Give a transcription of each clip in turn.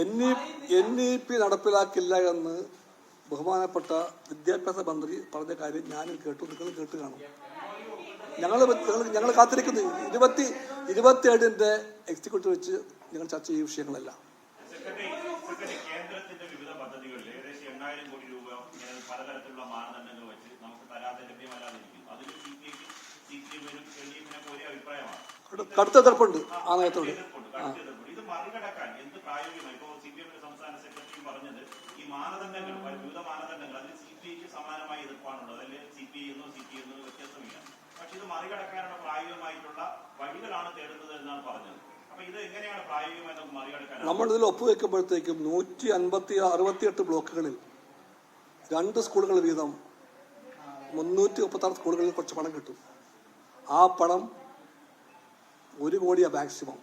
N E P നടപ്പിലാക്കില്ല എന്ന് ബഹുമാനപ്പെട്ട വിദ്യാഭ്യാസ മന്ത്രി പറഞ്ഞ കാര്യം ഞാനും കേട്ടു നിങ്ങൾ കേട്ട് കാണും. ഞങ്ങൾ ഞങ്ങൾ കാത്തിരിക്കുന്നു. ഇരുപത്തി ഇരുപത്തിയേഴിന്റെ എക്സിക്യൂട്ടീവ് വെച്ച് ഞങ്ങൾ ചർച്ച ചെയ്യും വിഷയങ്ങളെല്ലാം. കടുത്ത എതിർപ്പുണ്ട് ആ നയത്തോട്. പദ്ധതികളിൽ മാനദണ്ഡങ്ങൾ വിവിധ മാനദണ്ഡങ്ങൾ. അതിൽ സി പി ഐക്ക് സമാനമായ എതിർപ്പാണുള്ളത്. അതിൽ സി പി ഐ എന്നോ സി പി എന്നോ വ്യത്യാസമില്ല പക്ഷെ ഇത് മറികടക്കാനുള്ള പ്രായോഗികമായിട്ടുള്ള വഴികളാണ് തേടുന്നത് എന്നാണ് പറഞ്ഞത്. നമ്മൾ ഇതിൽ ഒപ്പുവെക്കുമ്പോഴത്തേക്കും നൂറ്റി അൻപത്തി അറുപത്തിയെട്ട് ബ്ലോക്കുകളിൽ രണ്ട് സ്കൂളുകൾ വീതം മുന്നൂറ്റി മുപ്പത്തി ആറ് സ്കൂളുകളിൽ കുറച്ച് പണം കിട്ടും. ആ പണം ഒരു കോടിയാ മാക്സിമം.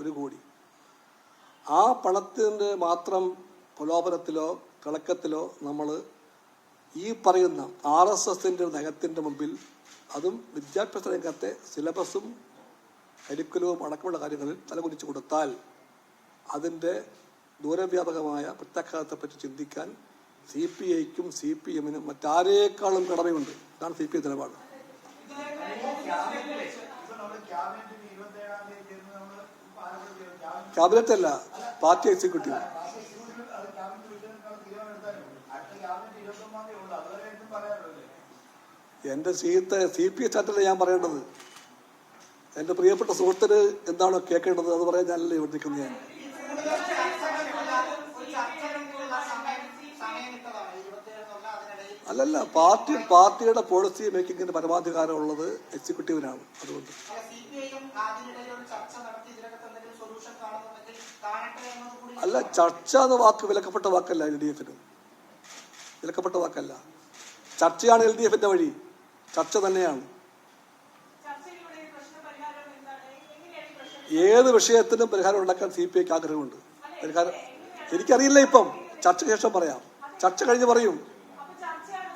ഒരു കോടി. ആ പണത്തിന്റെ മാത്രം പ്രലോഭനത്തിലോ കളക്കത്തിലോ നമ്മൾ ഈ പറയുന്ന ആർ എസ് എസിന്റെ നയത്തിന്റെ മുമ്പിൽ അതും വിദ്യാഭ്യാസ രംഗത്തെ സിലബസും കരിക്കുലവും അടക്കമുള്ള കാര്യങ്ങളിൽ തലകുനിച്ചു കൊടുത്താൽ അതിന്റെ ദൂരവ്യാപകമായ പ്രത്യാഘാതത്തെപ്പറ്റി ചിന്തിക്കാൻ സി പി ഐക്കും സി പി എമ്മിനും മറ്റാരേക്കാളും കടമയുണ്ട്. അതാണ് സി പി ഐ നിലപാട്. ക്യാബിനറ്റ് അല്ല പാർട്ടി എക്സിക്യൂട്ടീവ്. എന്റെ സീത്ത സി പി ചാറ്റല്ല ഞാൻ പറയേണ്ടത് എന്റെ പ്രിയപ്പെട്ട സുഹൃത്തിന് എന്താണോ കേൾക്കേണ്ടത്? അത് പറയാൻ ഞാനല്ലേ ഇവിടെ നിൽക്കുന്നത് ഞാൻ അല്ലല്ല പാർട്ടി പാർട്ടിയുടെ പോളിസി മേക്കിങ്ങിന് പരമാധികാരം ഉള്ളത് എക്സിക്യൂട്ടീവിനാണ് അതുകൊണ്ട്. അല്ല ചർച്ച എന്ന വാക്ക് വിലക്കപ്പെട്ട വാക്കല്ല എൽ ഡി എഫിന് വിലക്കപ്പെട്ട വാക്കല്ല. ചർച്ചയാണ് എൽ ഡി എഫിന്റെ വഴി. ചർച്ച തന്നെയാണ്. ഏത് വിഷയത്തിനും പരിഹാരം ഉണ്ടാക്കാൻ സി പി ഐക്ക് ആഗ്രഹമുണ്ട്. പരിഹാരം എനിക്കറിയില്ല ഇപ്പം. ചർച്ചയ്ക്ക് ശേഷം പറയാം. ചർച്ച കഴിഞ്ഞ് പറയും.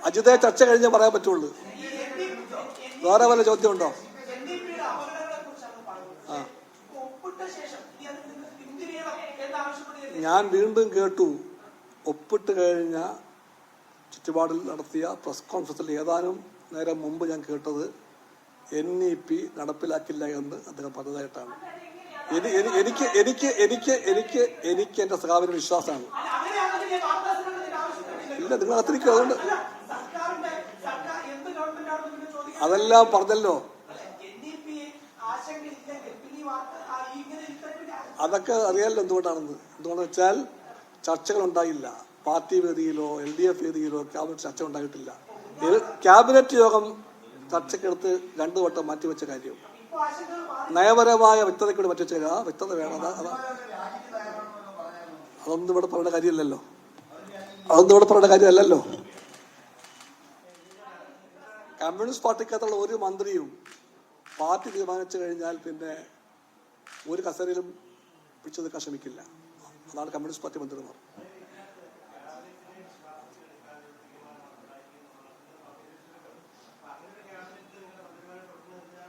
അജിതയെ ചർച്ച കഴിഞ്ഞേ പറയാൻ പറ്റുള്ളൂ. വേറെ വല്ല ചോദ്യം ഉണ്ടോ ഞാൻ വീണ്ടും കേട്ടു. ഒപ്പിട്ട് കഴിഞ്ഞ ചുറ്റുപാടിൽ നടത്തിയ പ്രസ് കോൺഫറൻസിൽ ഏതാനും നേരം മുമ്പ് ഞാൻ കേട്ടത് എൻ ഇ പി നടപ്പിലാക്കില്ല എന്ന് അദ്ദേഹം പറഞ്ഞതായിട്ടാണ്. എനി- എനി- എനിക്ക് എനിക്ക് എനിക്ക് എനിക്ക് എനിക്ക് എന്റെ സഖാവിന് വിശ്വാസമാണ്. ഇല്ല നിങ്ങൾ അത്രയ്ക്ക് അതുകൊണ്ട്. അതെല്ലാം പറഞ്ഞല്ലോ. അതൊക്കെ അറിയാമല്ലോ എന്തുകൊണ്ടാണെന്ന്. എന്തുകൊണ്ടെന്ന് വെച്ചാൽ ചർച്ചകൾ ഉണ്ടായില്ല പാർട്ടി വേദിയിലോ എൽ ഡി എഫ് വേദിയിലോ ക്യാബിനറ്റ് ചർച്ച ഉണ്ടായിട്ടില്ല. ക്യാബിനറ്റ് യോഗം ചർച്ചക്കെടുത്ത് രണ്ടു വട്ടം മാറ്റിവെച്ച കാര്യം. നയപരമായ വ്യക്തതയ്ക്കൂടി മാറ്റിവെച്ച കാര്യം. ആ വ്യക്തത വേണം. അതാ അതാ. അതൊന്നും ഇവിടെ പറയേണ്ട കാര്യമില്ലല്ലോ. അതൊന്നും ഇവിടെ പറയേണ്ട കാര്യമല്ലല്ലോ. കമ്മ്യൂണിസ്റ്റ് പാർട്ടിക്കകത്തുള്ള ഒരു മന്ത്രിയും പാർട്ടി തീരുമാനിച്ചു കഴിഞ്ഞാൽ പിന്നെ ഒരു കസേരയിലും പിടിച്ചു നിൽക്കാൻ ശ്രമിക്കില്ല. അതാണ് കമ്മ്യൂണിസ്റ്റ് പാർട്ടി മന്ത്രിമാർ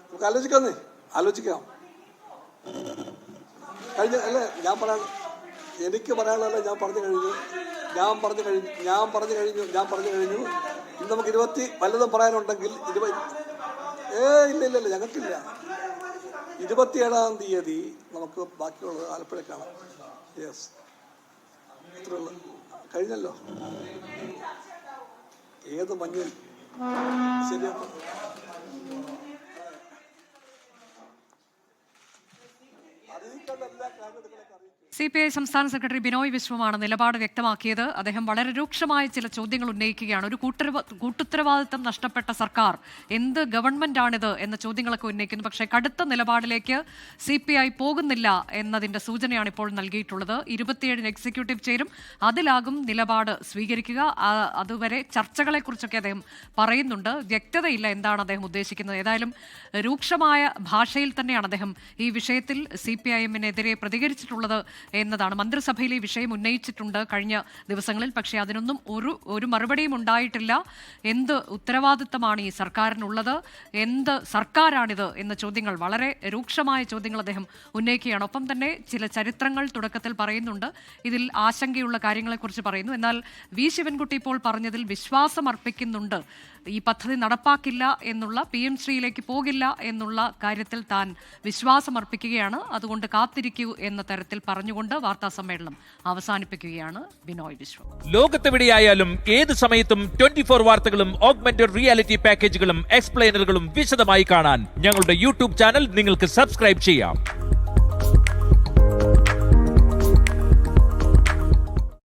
നമുക്ക് ആലോചിക്കാന്നേ ആലോചിക്കാം. കഴിഞ്ഞ അല്ലേ ഞാൻ പറയാൻ എനിക്ക് പറയാനുള്ളതല്ല ഞാൻ പറഞ്ഞു കഴിഞ്ഞു. ഞാൻ പറഞ്ഞു കഴിഞ്ഞു ഞാൻ പറഞ്ഞു കഴിഞ്ഞു ഞാൻ പറഞ്ഞു കഴിഞ്ഞു. ഇന്ന് നമുക്ക് ഇരുപത്തി വല്ലതും പറയാനുണ്ടെങ്കിൽ ഇരുപത് ഏ ഇല്ല ഇല്ല ഇല്ല ഞങ്ങൾക്കില്ല. ഇരുപത്തിയേഴാം തീയതി നമുക്ക് ബാക്കിയുള്ളത് ആലപ്പുഴ കാണാം. യെസ് ഇത്രയുള്ള കഴിഞ്ഞല്ലോ. ഏത് മഞ്ഞിൽ ശരിയാണ് സി പി ഐ സംസ്ഥാന സെക്രട്ടറി ബിനോയ് വിശ്വമാണ് നിലപാട് വ്യക്തമാക്കിയത്. അദ്ദേഹം വളരെ രൂക്ഷമായ ചില ചോദ്യങ്ങൾ ഉന്നയിക്കുകയാണ്. ഒരു കൂട്ടുത്തരവ കൂട്ടുത്തരവാദിത്തം നഷ്ടപ്പെട്ട സർക്കാർ എന്ത് ഗവൺമെന്റാണിത് എന്ന ചോദ്യങ്ങളൊക്കെ ഉന്നയിക്കുന്നു. പക്ഷേ കടുത്ത നിലപാടിലേക്ക് സി പി ഐ പോകുന്നില്ല എന്നതിന്റെ സൂചനയാണ് ഇപ്പോൾ നൽകിയിട്ടുള്ളത്. ഇരുപത്തിയേഴിന് എക്സിക്യൂട്ടീവ് ചേരും. അതിലാകും നിലപാട് സ്വീകരിക്കുക. അതുവരെ ചർച്ചകളെക്കുറിച്ചൊക്കെ അദ്ദേഹം പറയുന്നുണ്ട്. വ്യക്തതയില്ല എന്താണ് അദ്ദേഹം ഉദ്ദേശിക്കുന്നത്. ഏതായാലും രൂക്ഷമായ ഭാഷയിൽ തന്നെയാണ് അദ്ദേഹം ഈ വിഷയത്തിൽ സി പി ഐ എമ്മിനെതിരെ പ്രതികരിച്ചിട്ടുള്ളത് എന്നതാണ്. മന്ത്രിസഭയിൽ ഈ വിഷയം ഉന്നയിച്ചിട്ടുണ്ട് കഴിഞ്ഞ ദിവസങ്ങളിൽ. പക്ഷേ അതിനൊന്നും ഒരു ഒരു മറുപടിയും ഉണ്ടായിട്ടില്ല. എന്ത് ഉത്തരവാദിത്തമാണ് ഈ സർക്കാരിനുള്ളത്? എന്ത് സർക്കാരാണിത് എന്ന ചോദ്യങ്ങൾ വളരെ രൂക്ഷമായ ചോദ്യങ്ങൾ അദ്ദേഹം ഉന്നയിക്കുകയാണ്. ഒപ്പം തന്നെ ചില ചരിത്രങ്ങൾ തുടക്കത്തിൽ പറയുന്നുണ്ട്. ഇതിൽ ആശങ്കയുള്ള കാര്യങ്ങളെക്കുറിച്ച് പറയുന്നു. എന്നാൽ വി. ശിവൻകുട്ടി ഇപ്പോൾ പറഞ്ഞതിൽ വിശ്വാസം അർപ്പിക്കുന്നുണ്ട്. ഈ പദ്ധതി നടപ്പാക്കില്ല എന്നുള്ള പി. എം. ശ്രീയിലേക്ക് പോകില്ല എന്നുള്ള കാര്യത്തിൽ താൻ വിശ്വാസം അർപ്പിക്കുകയാണ്. അതുകൊണ്ട് കാത്തിരിക്കൂ എന്ന തരത്തിൽ പറഞ്ഞുകൊണ്ട് വാർത്താ സമ്മേളനം അവസാനിപ്പിക്കുകയാണ് ബിനോയ് വിശ്വം ലോകത്തെവിടെയായാലും ഏത് സമയത്തും ട്വന്റി ഫോർ വാർത്തകളും ഓഗ്മെന്റഡ് റിയാലിറ്റി പാക്കേജുകളും എക്സ്പ്ലെയിനറുകളും വിശദമായി കാണാൻ ഞങ്ങളുടെ യൂട്യൂബ് ചാനൽ നിങ്ങൾക്ക് സബ്സ്ക്രൈബ് ചെയ്യാം.